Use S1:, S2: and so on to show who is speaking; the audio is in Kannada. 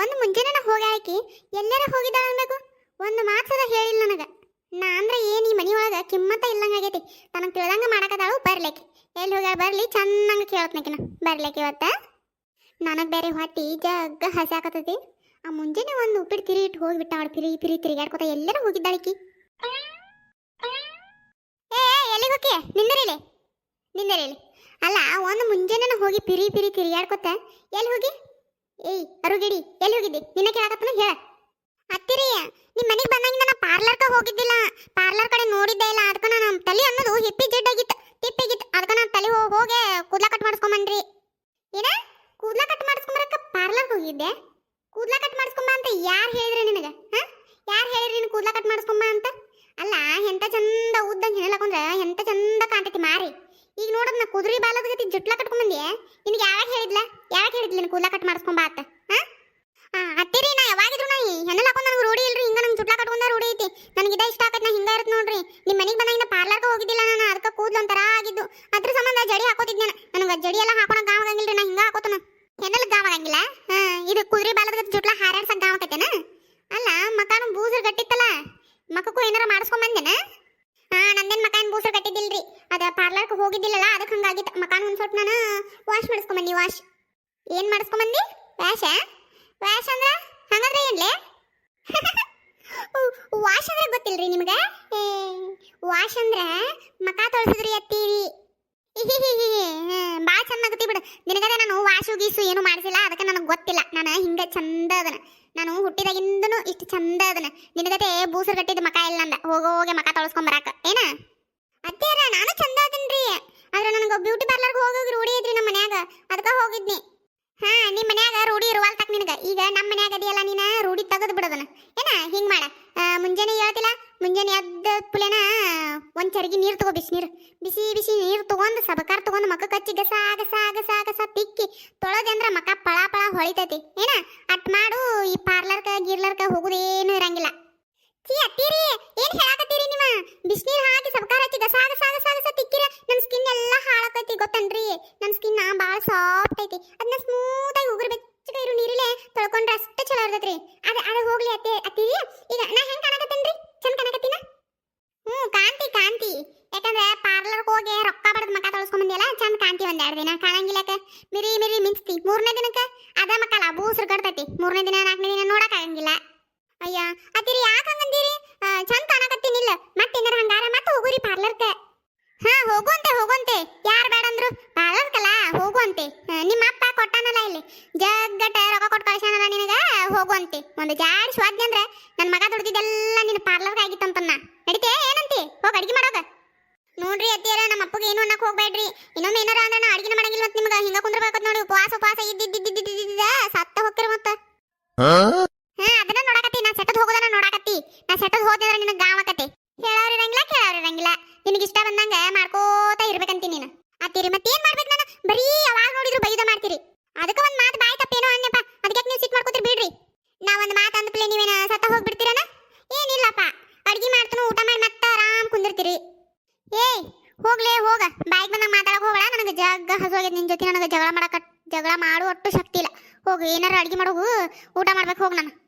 S1: ಒಂದು ಮುಂಜಾನೆ ಹೋಗಿ ಆಕಿ, ಎಲ್ಲಾರ ಹೋಗಿದ್ದಾಳ ಅನ್ಬೇಕು ಒಂದು ಮಾತದ ಹೇಳಿಲ್ಲ ನನಗೆ. ನಾ ಅಂದ್ರೆ ಏನು ಈ ಮನಿ ಒಳಗ ಕಿಮ್ಮತ್ತ ಇಲ್ಲಂಗ ಆಗೈತಿ. ತನಗೆ ತಿಳ್ದಂಗೆ ಮಾಡಕದಾಳು ಬರ್ಲಿಕ್ಕೆ ಎಲ್ಲಿ ಹೋಗ್ಯಾಳ ಬರಲಿ ಚೆನ್ನಾಗಿ ಕೇಳತ್ನಕಿನ ಬರ್ಲಿಕ್ಕೆ ಇವತ್ತ. ನನಗೆ ಬೇರೆ ಹೊಟ್ಟಿ, ಜಗ್ಗ ಹಸಿ ಆಕತ್ತೈತಿ. ಆ ಮುಂಜಾನೆ ಒಂದು ಉಪ್ಪಿಟ್ಟು ತಿರಿ ಇಟ್ಟು ಹೋಗಿಬಿಟ್ಟ ಅವಳು ಫಿರಿ ಪಿರಿ ತಿರುಗಾಡ್ಕೊತ ಎಲ್ಲರೂ ಹೋಗಿದ್ದಾಳಿಕಿ. ಏ ಎಲ್ಲಿಗೆ ಹೋಗಿ ನಿಂದರಿಲಿ? ನಿಂದರಿಲಿ. ಅಲ್ಲ, ಒಂದು ಮುಂಜಾನೆ ಹೋಗಿ ಪಿರಿ ಪಿರಿ ತಿರುಗಾಡ್ಕೊತ ಎಲ್ಲಿ ಹೋಗಿ? ಏಯ್, ಅರುಗಿಡಿ, ಎಲ್ಲಿ ಹೋಗಿದ್ದಿ? ನಿನ್ನ ಕೇಳಕತ್ತನ ಹೇಳ. ಅತ್ತಿರಿ ನಿಮ್ಮ ಮನೆಗೆ ಬಂದಂಗಿಂದ ನಾ ಪಾರ್ಲರ್ಕ ಹೋಗಿದ್ದಿಲ್ಲ. ಪಾರ್ಲರ್ ಕಡೆ ನೋಡಿದ್ದೆ ಇಲ್ಲ ಅದಕ್ಕೆ ನಾನು ತಲೆ ಅನ್ನೋದು ಹಿಪ್ಪಿ ಜಿಡ್ಡಾಗಿತ್ತು ತಿಪ್ಪಿಗಿತ್ತು ಅದಕ್ಕೆ ನಾನು ತಲೆ ಹೋಗಿ, ಕೂದ್ಲ ಕಟ್ ಮಾಡಿಸ್ಕೊಂಬಂದ್ರಿ. ಏನ? ಕೂದ್ಲ ಕಟ್ ಮಾಡಿಸ್ಕೊಂಬರಕ್ಕ ಪಾರ್ಲರ್ಗೆ ಹೋಗಿದ್ದೆ? ಕೂದ್ಲ ಕಟ್ ಮಾಡಿಸ್ಕೊಂಬ ಅಂತ ಯಾರು ಹೇಳಿದ್ರಿ ನಿನಗೆ? ಹಾ? ಯಾರು ಹೇಳಿದ್ರಿ ನೀನು ಕೂದ್ಲ ಕಟ್ ಮಾಡಿಸ್ಕೊಂಬ ಅಂತ? ಅಲ್ಲ, ಎಂತ ಚಂದ ಉದ್ದಂಗೆ ಹೇಳಕೊಂಡ್ರೆ ಎಂತ ಚಂದ ಕಾಣ್ತೈತಿ ಮಾರಿ. ಈಗ ನೋಡದ್ ನಾ ಕುದುರೆ ಬಾಲದ ಗತಿ ಜುಟ್ಲ ಕಟ್ಕೊಂಬಂದಿ ನಿನಗೆ ಯಾವಾಗ ಹೇಳಿದ್ಲ? ಯಾವಾಗ ಹೇಳಿದ್ಲಿ ನಿನ್ ಕೂಲ ಕಟ್ ಮಾಡಿಸ್ಕೊಂಬ ಅಂತ? ಹಾ? ಆ, ಅತ್ತಿರಿ ನಾ ಯಾವಾಗಿದ್ರು ನಾ ಹೆಣ್ಣು ಹಾಕೊಂಡ್ ನನಗೆ ರೂಢಿ ಇಲ್ರಿ ಹಿಂಗ ನಂಗೆ ಜುಟ್ಲ ಕಟ್ಕೊಂಡ ರೂಢಿ ಐತಿ. ನನಗೆ ಇದ ಇಷ್ಟ ಆಗತ್ತೆ ನಾ ಹಿಂಗ ಇರುತ್ತೆ ನೋಡ್ರಿ. ನಿಮ್ಮ ಮನೆಗೆ ಬಂದಾಗಿಂದ ಪಾರ್ಲರ್ಗೆ ಹೋಗಿದ್ದಿಲ್ಲ ನಾನು ಅದಕ್ಕೆ ಕೂದ್ಲು ಒಂಥರ ಆಗಿದ್ದು. ಅದ್ರ ಸಂಬಂಧ ಜಡಿ ಹಾಕೋತಿದ್ದೆ ನನಗೆ ಜಡಿ ಎಲ್ಲ ಹಾಕೋಣ ಗಾವಾಗಂಗಿಲ್ರಿ ನಾ ಹಿಂಗ ಹಾಕೋತನ. ಹೆಣ್ಣಲ್ಲಿ ಗಾವಾಗಂಗಿಲ್ಲ ಇದು ಕುದುರೆ ಬಾಲದ ಗತಿ ಜುಟ್ಲ ಹಾರಾಡ್ಸಕ್ ಆಕತ್ತೇನ ಅಲ್ಲ ಮಕಾನು ಬೂಸರ್ ಗಟ್ಟಿತ್ತಲ್ಲ? ಮಕ್ಕಕ್ಕೂ ಏನಾರ ಮಾಡಿಸ್ಕೊಂಡ್ ಬಂದೇನ? ಹಾ ನಂದೇನ್ ಮಕಾನ್ ಬೂಸರ್ ಕಟ್ಟಿದ್ದಿಲ್ರಿ ಅದ ಪಾರ್ಲರ್ಗೆ ಹೋಗಿದ್ದಿಲ್ಲಲ್ಲ ಅದಕ್ಕೆ ಹಂಗಾಗಿತ್ತು. ಮಕಾನ್ ಒಂದು ಸ್ವಲ್ಪ ನಾನು ವಾಶ್ ಮಾಡಿಸ್ಕೊಂಬಂದಿ ವಾಶ್ ಏನ್ ಮಾಡಿಸ್ಕೊಂಬಂದಿ? ವ್ಯಾಶ ವ್ಯಾಶ್ ಅಂದ್ರೆ ಹಂಗಂದ್ರೆ ಏನ್ಲೇ? ವಾಶ್ ಅಂದ್ರೆ ಗೊತ್ತಿಲ್ರಿ ನಿಮ್ಗೆ? ವಾಶ್ ಅಂದ್ರೆ ಮಕ ತೊಳ್ಸಿದ್ರಿ ಎತ್ತೀವಿ ಭಾಳ ಆಗತಿ ಬಿಡು. ನಿನಗದ ನಾನು ವಾಶು ಗೀಸು ಏನು ಮಾಡಿಸಿಲ್ಲ, ಅದಕ್ಕೆ ನನಗೆ ಗೊತ್ತಿಲ್ಲ. ನಾನು ಹಿಂಗೆ ಚಂದ ಅದನ. ನಾನು ಹುಟ್ಟಿದಾಗಿಂದನು ಇಷ್ಟು ಚಂದ ಅದನ. ನಿನಗತೆ ಬೂಸರ್ ಕಟ್ಟಿದ ಮಕ ಇಲ್ಲ ಅಂದ. ಹೋಗೋ ಹೋಗಿ ಮಕ ತೊಳ್ಸ್ಕೊಂಬರಾಕ ಏನ? ಅತ್ತೇರ ನಾನು ಚಂದ ಅದನ್ರಿ. ಆದ್ರೆ ನನಗೆ ಬ್ಯೂಟಿ ಪಾರ್ಲರ್ಗೆ ಹೋಗೋಗಿ ರೂಢಿ ಐತ್ರಿ ನಮ್ಮ ಮನ್ಯಾಗ. ಅದಕ್ಕೆ ಹೋಗಿದ್ನಿ. ಹಾ ನಿಮ್ಮ ಮನ್ಯಾಗ ರೂಢಿ ಇರುವಲ್ತಕ್ ನಿನಗೆ. ಈಗ ನಮ್ಮ ಮನ್ಯಾಗ ಅದಿಯಲ್ಲ, ನೀನ ರೂಢಿ ತೆಗೆದು ಬಿಡೋದನ. ಏನ, ಹಿಂಗ್ ಮಾಡ. ಮುಂಜಾನೆ ಹೇಳ್ತಿಲ್ಲ, ಮುಂಜಾನೆ ಎದ್ದ ಪುಲೆನ ಒಂದ್ ಚರಿಗೆ ನೀರು ತಗೋ, ಬಿಸಿ ನೀರು. ಬಿಸಿ ಬಿಸಿ ನೀರು ತಗೊಂಡು ಸಬಕಾರ ತಗೊಂಡು ಮಕ್ಕ ಕಚ್ಚಿ ಗಸ ಗಸ ಗಸ ಗಸ ತಿಕ್ಕಿ ತೊಳೆದೆ ಅಂದ್ರ ಮಕ ಪಳ ಪಳ ಹೊಳಿತೈತಿ. ಏನ, ಅಟ್ ಮಾಡು ಈ ಪಾರ್ಲರ್ಕ ಗೀರ್ಲರ್ಕ ಹೋಗುದೇನು ಇರಂಗಿಲ್ಲ ಚೀ ಅತ್ತೀರಿ ಏನ್ ಹೇಳಾಕತ್ತೀರಿ ನೀವ ಬಿಸಿನೀರ್ ಹಾಕಿ ಸಬಕಾರ ಹಚ್ಚಿ ಗಸ ಗಸ ಗಸ ಗಸ ತಿಕ್ಕಿರ ನಮ್ ಸ್ಕಿನ್ ಎಲ್ಲ ಹಾಳಾಕೈತಿ ಗೊತ್ತನ್ರಿ ನಮ್ ಸ್ಕಿನ್ ಬಾಳ ಸಾಫ್ಟ್ ಐತಿ ಅದನ್ನ ಸ್ಮೂತ್ ಆಗಿ ಉಗುರು ಬೆಚ್ಚಗ ಇರು ನೀರಿಲೆ ತೊಳ್ಕೊಂಡ್ರೆ ಅಷ್ಟೇ ಚಲೋ ಇರ್ತೈತ್ರಿ ಅದ ಅದ ಹೋಗ್ಲಿ ಅತ್ತಿ ಅತ್ತೀರಿ ಈಗ ನಾ ಹೆಂಗ್ ಕಾಣಕತ್ತೇನ್ರಿ ಚಂದ ಕಾಣಕತ್ತೀನ ಹ್ಞೂ ಕಾಂತಿ ಕಾಂತಿ ಯಾಕಂದ್ರೆ ಪಾರ್ಲರ್ಗೆ ಹೋಗಿ ರೊಕ್ಕ ಬಡದ್ ಮಕ ತೊಳ್ಸ್ಕೊಂಬಂದಿಯಲ್ಲ ಚಂದ ಕಾಂತಿ ಒಂದ್ ದಿನ. ಕಾಣಂಗಿಲ್ಲಕ ಮಿರಿ ಮಿರಿ ಮಿಂಚ್ತಿ. ಮೂರನೇ ದಿನಕ್ಕ? ಅದ ಮಕ್ಕಳ ಬೂಸ್ರು ಕಟ್ತೈತಿ ಮೂರನೇ ದಿನ, ನಾಲ್ಕನೇ ದಿನ ನೋಡಕ್ ಆಗಂಗಿಲ್ಲ. ಅಯ್ಯ ಅತಿರಿ ಯಾಕೆ ಹಂಗಂದಿರಿ? ಚಂದ ಕಾಣಕತ್ತಿನಿಲ್ಲ. ಮತ್ತೆ ಏನಾರ ಹಂಗಾರ? ಮತ್ತೆ ಹೋಗುರಿ ಪಾರ್ಲರ್ಕ. ಹಾ, ಹೋಗುವಂತೆ ಹೋಗುವಂತೆ. ಯಾರು ಬೇಡ ಅಂದ್ರು? ಪಾರ್ಲರ್ಕಲ್ಲ, ಹೋಗುವಂತೆ. ನಿಮ್ಮ ಅಪ್ಪ ಕೊಟ್ಟಾನಲ್ಲ ಇಲ್ಲಿ. ಜಗ್ಗಟ ರೊಕ್ಕ ಕೊಟ್ಟು ಕಳ್ಸಾನಲ್ಲ ನಿನಗ? ಹೋಗುವಂತೆ. ಒಂದು ಜಾಡ್ ಸ್ವಾದ್ಯ ಅಂದ್ರೆ ನನ್ನ ಮಗ ದುಡ್ದಿದ್ದೆಲ್ಲ ನಿನ್ನ ಪಾರ್ಲರ್ಗೆ ಆಗಿತ್ತಂತನ್ನ. ನಡಿತೆ? ಏನಂತಿ? ಹೋಗಿ ಅಡಿಗೆ ಮಾಡೋಗ. ನೋಡ್ರಿ ಅತ್ತಿಯರ ನಮ್ಮ ಅಪ್ಪಗೆ ಏನು ಅನ್ನಕ್ಕೆ ಹೋಗ್ಬೇಡ್ರಿ. ಇನ್ನೊಮ್ಮೆ ಏನಾರ ಅಂದ್ರೆ ನಾ ಅಡಿಗೆ ಮಾಡಂಗಿಲ್ಲ ಮತ್ತೆ ನಿಮ್ಗೆ ಹಿಂಗ ಕುಂದ್ರಬೇಕು ನೋಡಿ. ಉಪವಾಸ ಉಪವಾಸ ಇದ್ದಿದ್ದಿದ್ದಿದ್ದಿದ್ದ ಸತ್ತ ಹೋಗ್ತಿರ ಮತ್ತೆ. ಹಾ? ಅದನ್ನ ನೋಡಕತ್ತಿ ನಾ ಸೆಟ್ಟದ್ ಹೋಗೋದನ್ನ ನೋಡಕತ್ತಿ. ನಾ ಸೆಟ್ಟದ್ ಹೋದ್ರೆ ನಿನಗೆ ಗಾವಕತ್ತೆ ಹೇಳೋರ್ ಇರಂಗಿಲ್ಲ ಕೇಳೋರು ಇರಂಗಿಲ್ಲ. ನಿನಗೆ ಇಷ್ಟ ಬಂದಂಗ ಮಾಡ್ಕೋತಾ ಇರ್ಬೇಕಂತೀನಿ ನೀನು. ಅತ್ತೀರಿ ಮತ್ತೇನ್ ಮಾಡ್ಬೇಕು ನಾನು? ಬರೀ ಯಾವಾಗ ನೋಡಿದ್ರು ಬೈದ ಮಾಡ್ತೀರಿ. ಅದಕ್ಕೆ ಒಂದ್ ಏಯ್, ಹೋಗ್ಲೇ, ಹೋಗ. ಬಾಯಿಗೆ ಬಂದಾಗ ಮಾತಾಡಕ್ ಹೋಗಬೇಡ. ನನಗೆ ಜಗ್ಗ ಹಸುವಾಗಿದೆ ನಿನ್ನ ಜೊತೆ. ನನಗೆ ಜಗಳ ಮಾಡಕ, ಜಗಳ ಮಾಡು ಒಟ್ಟು ಶಕ್ತಿ ಇಲ್ಲ. ಹೋಗು, ಏನಾರ ಅಡುಗೆ ಮಾಡೋಗು ಊಟ ಮಾಡ್ಬೇಕು, ಹೋಗಿ ನಾನು.